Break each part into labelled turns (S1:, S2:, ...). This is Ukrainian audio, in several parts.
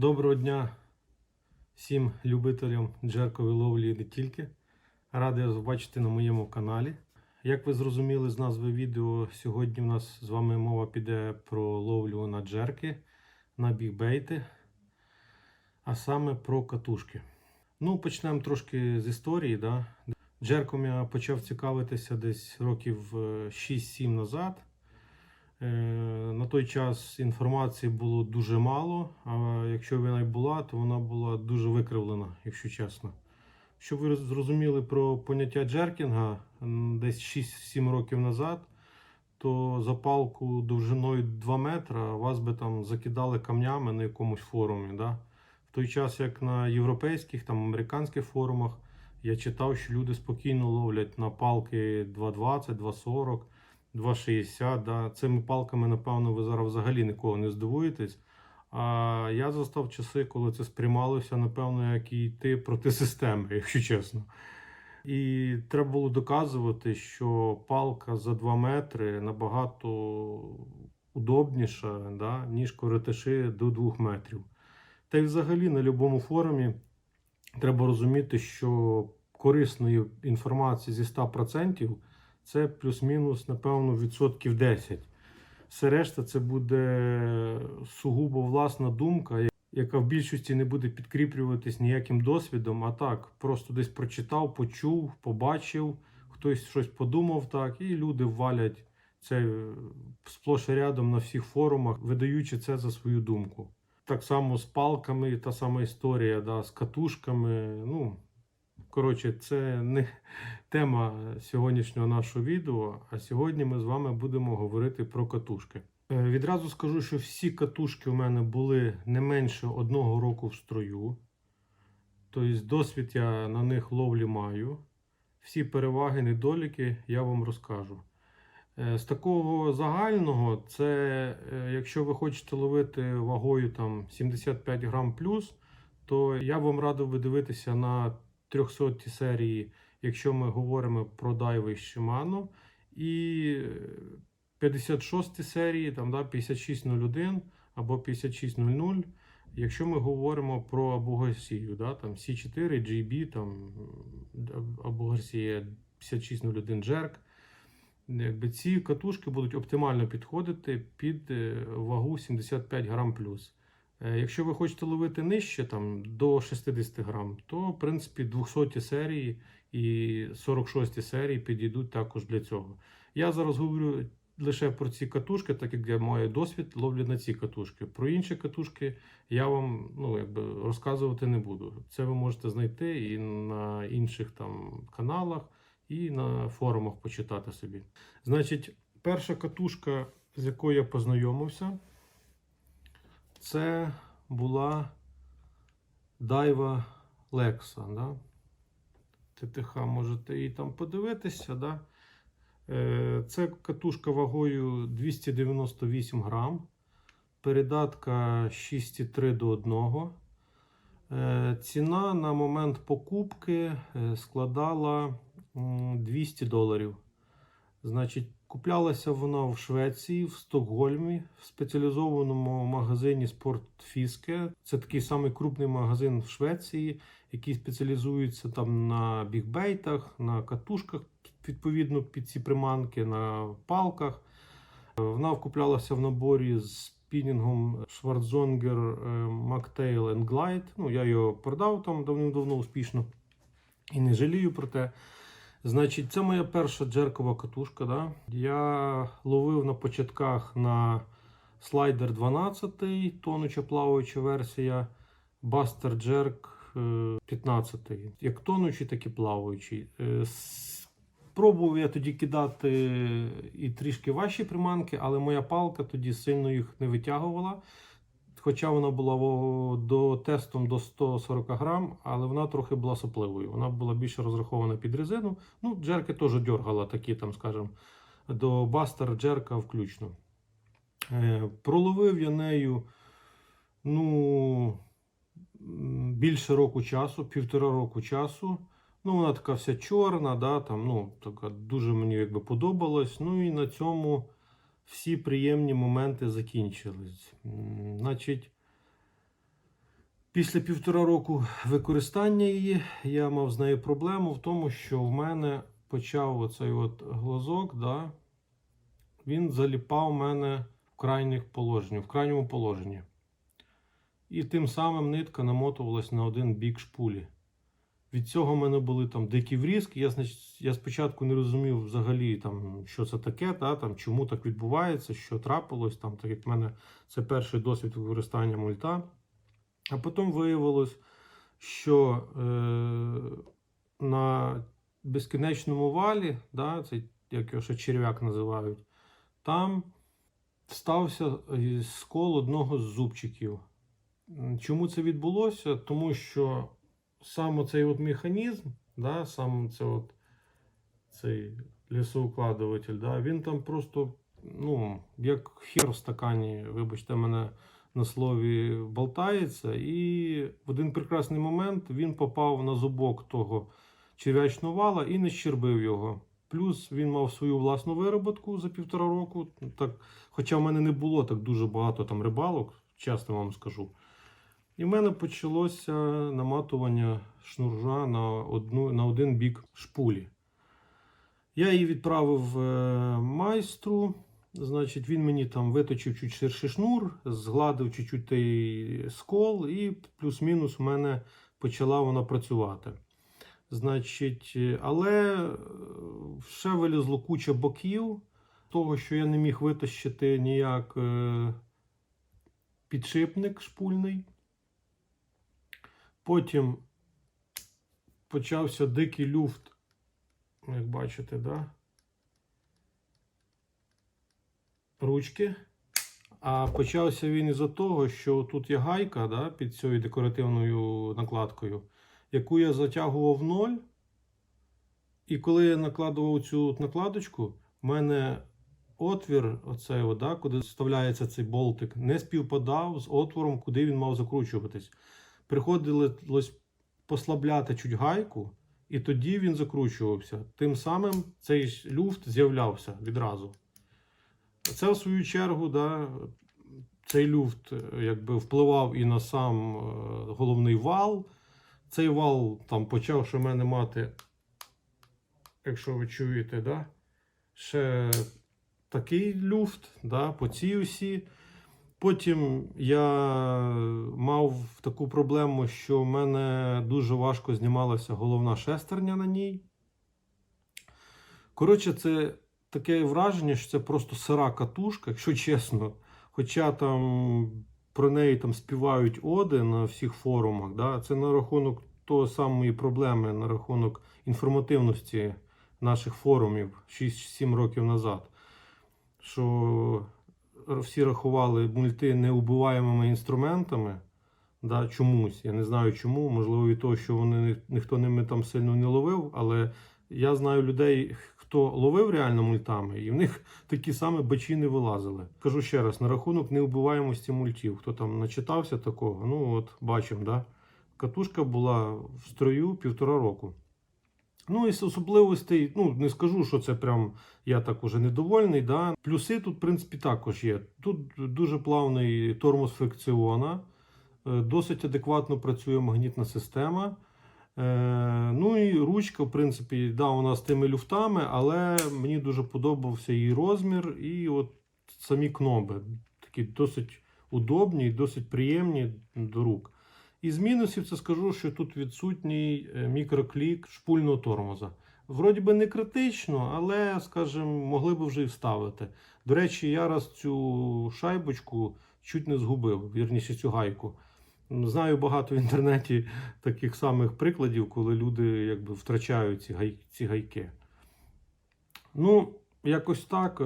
S1: Доброго дня всім любителям джеркової ловлі і не тільки. Радий вас бачити на моєму каналі. Як ви зрозуміли з назви відео, сьогодні в нас з вами мова піде про ловлю на джерки, на бігбейти, а саме про катушки. Ну, почнемо трошки з історії. Да? Джерком я почав цікавитися десь років е, 6-7 назад. Е, На той час інформації було дуже мало, а якщо вона й була, то вона була дуже викривлена, якщо чесно. Щоб ви зрозуміли про поняття джеркінга десь 6-7 років назад, то за палку довжиною 2 метра вас би там закидали камнями на якомусь форумі. Да? В той час, як на європейських, там американських форумах, я читав, що люди спокійно ловлять на палки 2,20, 2,40. 2,60. Да. Цими палками, напевно, ви зараз взагалі нікого не здивуєтесь. А я застав часи, коли це сприймалося, напевно, як і йти проти системи, якщо чесно. І треба було доказувати, що палка за 2 метри набагато удобніша, да, ніж коротиші до 2 метрів. Та й взагалі на будь-якому форумі треба розуміти, що корисної інформації зі 100% це плюс-мінус, напевно, відсотків 10. Все решта це буде сугубо власна думка, яка в більшості не буде підкріплюватись ніяким досвідом. А так, просто десь прочитав, почув, побачив, хтось щось подумав так, і люди валять це е, сплош рядом на всіх форумах, видаючи це за свою думку. Так само з палками, та сама історія, да, з катушками. Ну, коротше, це не тема сьогоднішнього нашого відео. А сьогодні ми з вами будемо говорити про катушки. Е, Відразу скажу, що всі катушки у мене були не менше одного року в строю. Тобто, досвід я на них ловлі маю. Всі переваги, недоліки я вам розкажу. Е, З такого загального, це е, якщо ви хочете ловити вагою там 75 грам плюс, то я вам радив би дивитися на 300 серії, якщо ми говоримо про дайви Shimano, і 56 серії, там, да, 5601 або 5600, якщо ми говоримо про або Гарсію, да, там C4, GB, там, або Гарсія 5601 Jerk. Якби ці катушки будуть оптимально підходити під е, вагу 75 грам плюс. Е, Якщо ви хочете ловити нижче, там до 60 грам, то в принципі 200 серії і 46 серії підійдуть також для цього. Я зараз говорю лише про ці катушки, так як я маю досвід ловлі на ці катушки. Про інші катушки я вам ну, якби, розказувати не буду. Це ви можете знайти і на інших там каналах, і на форумах почитати собі. Значить, перша катушка, з якою я познайомився, це була Дайва Лекса. Да? ТТХ можете її там подивитися. Да? Е, Це катушка вагою 298 грам. Передатка 6,3 до 1. Е, Ціна на момент покупки е, складала 200 доларів. Значить, куплялася вона в Швеції, в Стокгольмі, в спеціалізованому магазині Спортфіске. Це такий самий крупний магазин в Швеції, який спеціалізується там на бігбейтах, на катушках, відповідно під ці приманки, на палках. Вона вкуплялася в наборі з спінінгом Schwarzоnger е, Mocktail and Glide. Ну, я його продав там давним-давно успішно і не жалію про те. Значить, це моя перша джеркова катушка. Да? Я ловив на початках на слайдер 12, тонуча плаваюча версія, Buster Jerk 15. Як тонучий, так і плаваючий. Е, Пробував я тоді кидати і трішки важчі приманки, але моя палка тоді сильно їх не витягувала. Хоча вона була до тестом до 140 грам, але вона трохи була сопливою. Вона була більше розрахована під резину. Ну, джерки теж дергала такі, там, скажімо, до бастер джерка включно. Е, проловив я нею ну, більше року часу, півтора року часу. Ну, вона така вся чорна, да, там, ну, така дуже мені якби подобалось. Ну і на цьому всі приємні моменти закінчились. Значить, Після півтора року використання її я мав з нею проблему в тому, що в мене почав оцей от глазок, да, він заліпав мене в крайніх положеннях, в крайньому положенні. І тим самим нитка намотувалась на один бік шпулі. Від цього в мене були там дикі врізки. Я, я спочатку не розумів взагалі, там, що це таке, та, там, чому так відбувається, що трапилось. Там, так як в мене це перший досвід використання мульта. А потім виявилось, що е, на безкінечному валі, да, це як його ще черв'як називають, там стався е, скол одного з зубчиків. Чому це відбулося? Тому що сам цей от механізм, да, сам це от, цей лісоукладуватель, да, він там просто, ну, як хер в стакані, вибачте мене на слові, болтається, і в один прекрасний момент він попав на зубок того черв'ячного вала і не щербив його. Плюс він мав свою власну вироботку за півтора року. Так, хоча в мене не було так дуже багато там рибалок, чесно вам скажу. І в мене почалося наматування шнуржа на, одну, на один бік шпулі. Я її відправив е, майстру. Значить, він мені там виточив чуть ширший шнур, згладив чуть-чуть той скол, і плюс-мінус у мене почала вона працювати. Значить, е, але е, ще вилізло куча боків, того, що я не міг витащити ніяк підшипник шпульний. Потім почався дикий люфт, як бачите, да? ручки. А почався він із-за того, що тут є гайка да, під цією декоративною накладкою, яку я затягував в ноль. І коли я накладував цю накладочку, в мене отвір, оцей, да, куди вставляється цей болтик, не співпадав з отвором, куди він мав закручуватись. Приходилось послабляти чуть гайку, і тоді він закручувався. Тим самим цей люфт з'являвся відразу. Це, в свою чергу, да, цей люфт е, якби впливав і на сам е, головний вал. Цей вал там почав в мене мати, якщо ви чуєте, да, ще такий люфт да, по цій осі. Потім я мав таку проблему, що в мене дуже важко знімалася головна шестерня на ній. Коротше, це таке враження, що це просто сира катушка, якщо чесно. Хоча там про неї там співають оди на всіх форумах. Да? Це на рахунок того самої проблеми, на рахунок інформативності наших форумів 6-7 років назад. Що всі рахували мульти неубиваємими інструментами. Да, чомусь. Я не знаю чому. Можливо, від того, що вони ніхто ними там сильно не ловив, але я знаю людей, хто ловив реально мультами, і в них такі самі бачини вилазили. Кажу ще раз: на рахунок неубиваємості мультів. Хто там начитався такого, ну от бачимо, да? катушка була в строю півтора року. Ну і з особливостей, ну не скажу, що це прям я так уже недовольний. Да? Плюси тут, в принципі, також є. Тут дуже плавний тормоз фрикціона, е, досить адекватно працює магнітна система. Е, ну і ручка, в принципі, да, вона з тими люфтами, але мені дуже подобався її розмір і от самі кноби. Такі досить удобні досить приємні до рук. Із мінусів це скажу, що тут відсутній е, мікроклік шпульного тормоза. Вроді би не критично, але, скажімо, могли б вже і вставити. До речі, я раз цю шайбочку чуть не згубив, вірніше цю гайку. Знаю багато в інтернеті таких самих прикладів, коли люди якби втрачають ці, гай, ці гайки. Ну, якось так. Е,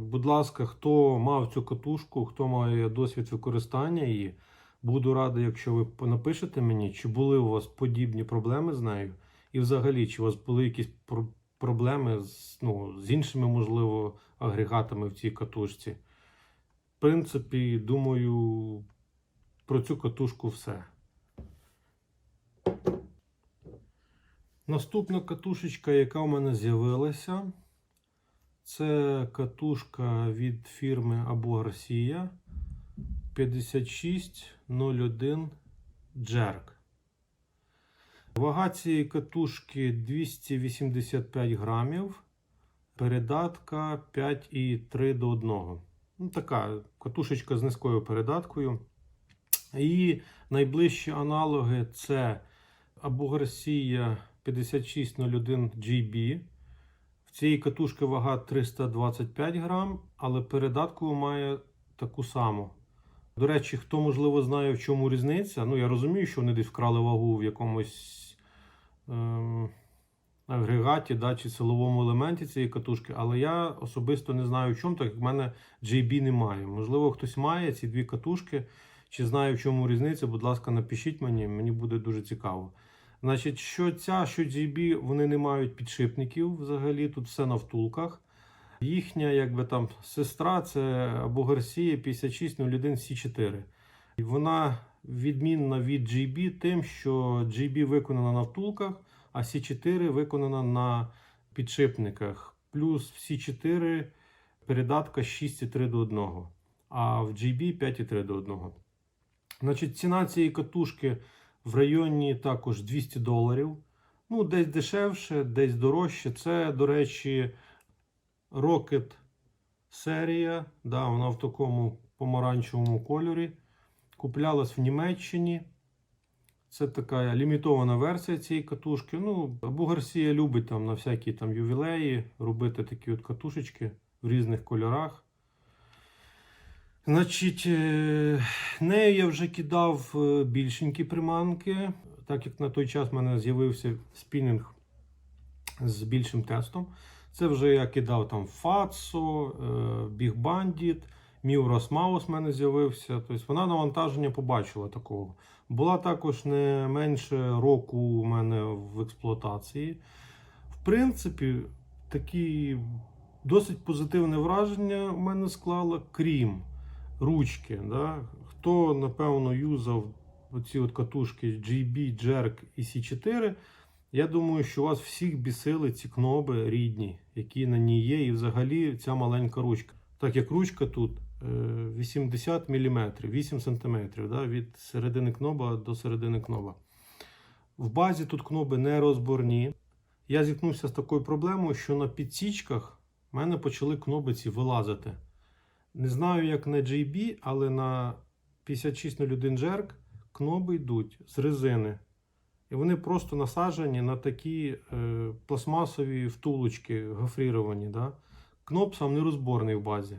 S1: Будь ласка, хто мав цю катушку, хто має досвід використання її, буду радий, якщо ви напишете мені, чи були у вас подібні проблеми з нею, і взагалі, чи у вас були якісь про- проблеми з, ну, з іншими, можливо, агрегатами в цій катушці. В принципі, думаю, про цю катушку все. Наступна катушечка, яка у мене з'явилася, це катушка від фірми Або Гарсія 5601 Jerk. Вага цієї катушки 285 грамів. Передатка 5,3 до 1. Ну, така катушечка з низькою передаткою. І найближчі аналоги це або Гарсія 5601 GB. В цієї катушки вага 325 грам, але передатку має таку саму. До речі, хто можливо знає, в чому різниця. Ну, я розумію, що вони десь вкрали вагу в якомусь ем, агрегаті да, чи силовому елементі цієї катушки, але я особисто не знаю в чому, так як в мене JB немає. Можливо, хтось має ці дві катушки, чи знає, в чому різниця, будь ласка, напишіть мені, мені буде дуже цікаво. Значить, що ця, що JB, вони не мають підшипників взагалі, тут все на втулках. Їхня, якби там сестра, це або Гарсія 5601 C4. І вона відмінна від GB тим, що GB виконана на втулках, а C4 виконана на підшипниках. Плюс в C4 передатка 6,3 до 1, а в GB 5,3 до 1. Значить, ціна цієї катушки в районі також 200 доларів. Ну, десь дешевше, десь дорожче. Це, до речі, Rocket серія. Да, вона в такому помаранчевому кольорі. Куплялась в Німеччині. Це така лімітована версія цієї катушки. Ну, або Гарсія любить там на всякі там ювілеї робити такі от катушечки в різних кольорах. Значить, е, нею я вже кидав е, більшенькі приманки, так як на той час в мене з'явився спінінг з більшим тестом. Це вже я кидав там Фацо, Big Bandit, Miuras Mouse в мене з'явився. Тобто вона навантаження побачила такого. Була також не менше року у мене в експлуатації. В принципі, такі досить позитивне враження в мене склало, крім ручки. Да? Хто, напевно, юзав оці от катушки GB, Jerk і C4, я думаю, що у вас всіх бісили ці кноби рідні, які на ній є, і взагалі ця маленька ручка. Так як ручка тут е, 80 мм, 8 см да, від середини кноба до середини кноба. В базі тут кноби не розборні. Я зіткнувся з такою проблемою, що на підсічках в мене почали кноби ці вилазити. Не знаю, як на JB, але на 5601 Jerk кноби йдуть з резини. І вони просто насаджені на такі е, пластмасові втулочки гофріровані. Да? Кноп сам не розборний в базі.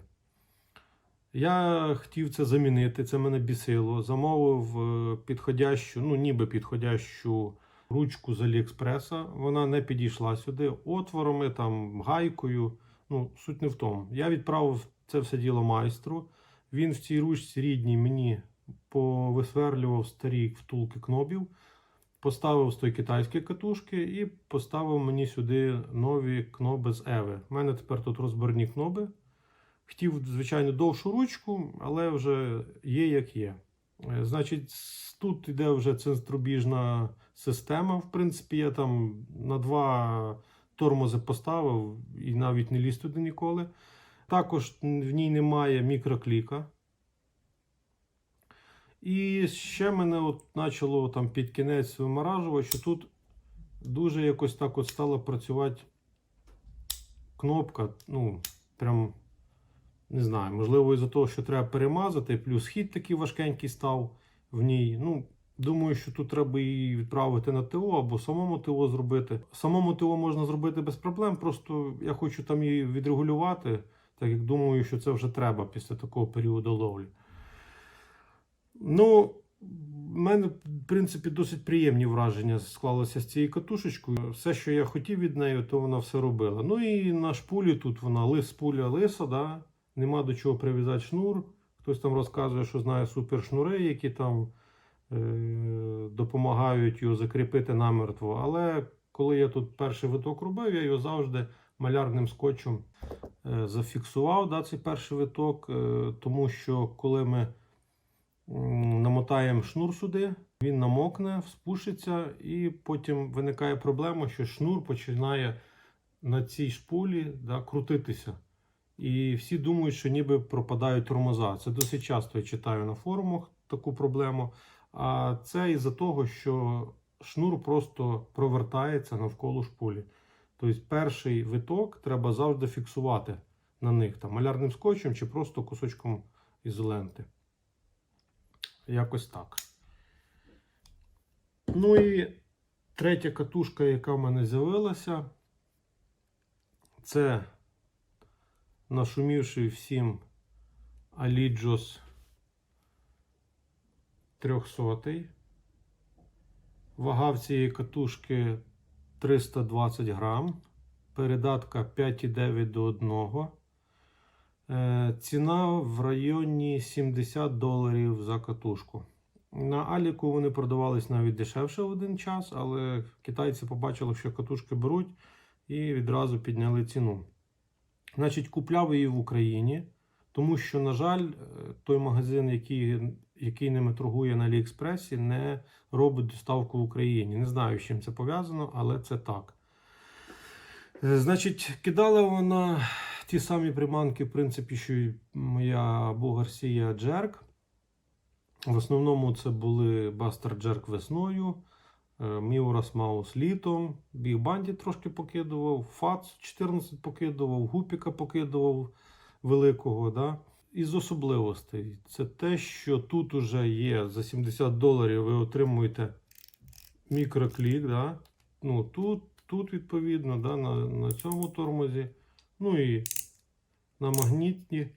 S1: Я хотів це замінити, це мене бісило. Замовив е, підходящу, ну ніби підходящу ручку з Аліекспреса. Вона не підійшла сюди отворами, там, гайкою. Ну, суть не в тому. Я відправив це все діло майстру. Він в цій ручці рідній мені повисверлював старі втулки кнопів. Поставив з тої китайської катушки і поставив мені сюди нові кноби з Еви. У мене тепер тут розборні кноби. Хотів, звичайно, довшу ручку, але вже є як є. Е, Значить, тут йде вже центробіжна система. В принципі, я там на два тормози поставив і навіть не ліз туди ніколи. Також в ній немає мікрокліка. І ще мене от почало там під кінець виморажувати, що тут дуже якось так от стала працювати кнопка. Ну, прям не знаю, можливо, із-за того, що треба перемазати, плюс хід такий важкенький став в ній. Ну, думаю, що тут треба її відправити на ТО або самому ТО зробити. Самому ТО можна зробити без проблем, просто я хочу там її відрегулювати, так як думаю, що це вже треба після такого періоду ловлі. Ну, в мене, в принципі, досить приємні враження склалося з цією катушечкою. Все, що я хотів від неї, то вона все робила. Ну і на шпулі тут вона лис пуля лиса, да? нема до чого прив'язати шнур. Хтось там розказує, що знає супершнури, які там е- допомагають його закріпити намертво. Але коли я тут перший виток робив, я його завжди малярним скотчем е- зафіксував да, цей перший виток, е- тому що коли ми намотаємо шнур сюди, він намокне, спушиться, і потім виникає проблема, що шнур починає на цій шпулі да, крутитися. І всі думають, що ніби пропадають тормоза. Це досить часто я читаю на форумах таку проблему. А це із-за того, що шнур просто провертається навколо шпулі. Тобто перший виток треба завжди фіксувати на них там, малярним скотчем чи просто кусочком ізоленти. Якось так. Ну і третя катушка, яка в мене з'явилася, це нашумівший всім Alidjos 300. Вага в цієї катушки 320 грам. Передатка 5,9 до 1. Е, Ціна в районі 70 доларів за катушку. На Аліку вони продавались навіть дешевше в один час, але китайці побачили, що катушки беруть і відразу підняли ціну. Значить, купляв її в Україні, тому що, на жаль, е, той магазин, який, який ними торгує на Аліекспресі, не робить доставку в Україні. Не знаю, з чим це пов'язано, але це так. Е, Значить, кидала вона ті самі приманки, в принципі, що й моя Бугарсія Джерк. В основному це були Бастер Джерк весною, Міурас Маус літом, Біг Банді трошки покидував, Фац 14 покидував, Гупіка покидував великого. Да? Із особливостей це те, що тут уже є за 70 доларів ви отримуєте мікроклік. Да? Ну, тут, тут відповідно, да, на, на цьому тормозі. Ну і на магнітні.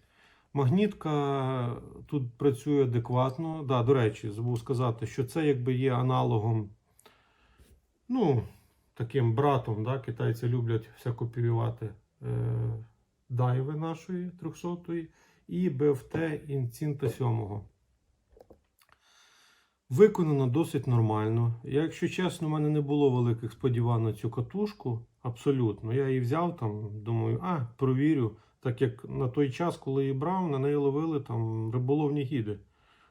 S1: Магнітка тут працює адекватно. Да, до речі, забув сказати, що це якби є аналогом, ну, таким братом. Да, Китайці люблять все копіювати е, дайви нашої 300-ї і BFT Інцінта 7. Виконано досить нормально. Якщо чесно, у мене не було великих сподівань на цю катушку. Абсолютно. Я її взяв там, думаю, а, провірю. Так як на той час, коли її брав, на неї ловили там риболовні гіди.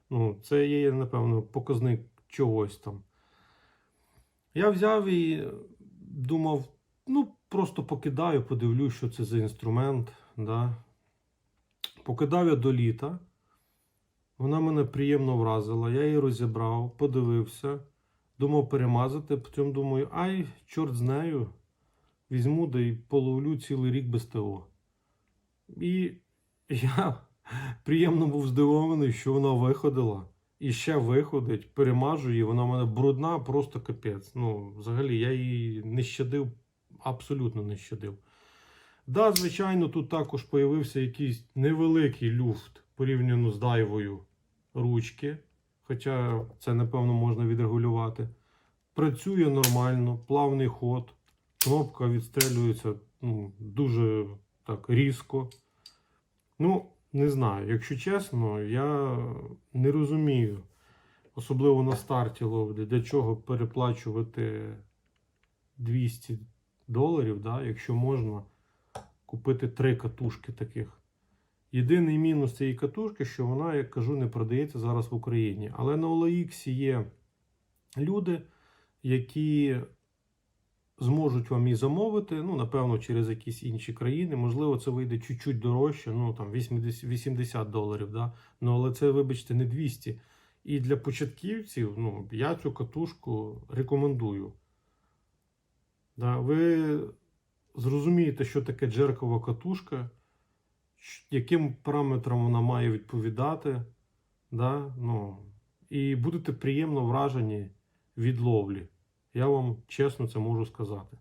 S1: Ну, це є, напевно, показник чогось там. Я взяв і думав, ну, просто покидаю, подивлюсь, що це за інструмент. Да. Покидав я до літа. Вона мене приємно вразила. Я її розібрав, подивився, думав перемазати. Потім думаю, ай, чорт з нею. Візьму да й половлю цілий рік без ТО. І я приємно був здивований, що вона виходила. І ще виходить, перемажу її, вона в мене брудна, просто капець. Ну, взагалі, я її не щадив, абсолютно не щадив. Да, звичайно, тут також появився якийсь невеликий люфт порівняно з дайвою ручки. Хоча це, напевно, можна відрегулювати. Працює нормально, плавний ход. Кнопка відстрелюється ну, дуже так різко. Ну, не знаю, якщо чесно, я не розумію, особливо на старті ловлі, для чого переплачувати 200 доларів, да, якщо можна купити три катушки таких. Єдиний мінус цієї катушки, що вона, як кажу, не продається зараз в Україні. Але на OLX є люди, які зможуть вам її замовити, ну, напевно, через якісь інші країни. Можливо, це вийде чуть-чуть дорожче, ну там 80 80 доларів. Да? Ну, але це, вибачте, не 200. І для початківців ну, я цю катушку рекомендую. Да? Ви зрозумієте, що таке джеркова катушка, яким параметрам вона має відповідати. Да? Ну, і будете приємно вражені від ловлі. Я вам чесно це можу сказати.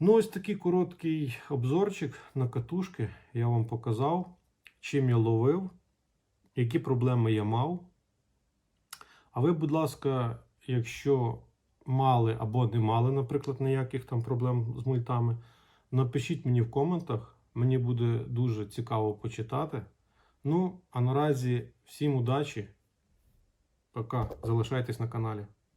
S1: Ну, ось такий короткий обзорчик на катушки я вам показав, чим я ловив, які проблеми я мав. А ви, будь ласка, якщо мали або не мали, наприклад, ніяких там проблем з мультами, напишіть мені в коментах. Мені буде дуже цікаво почитати. Ну, а наразі всім удачі. Пока. Залишайтесь на каналі.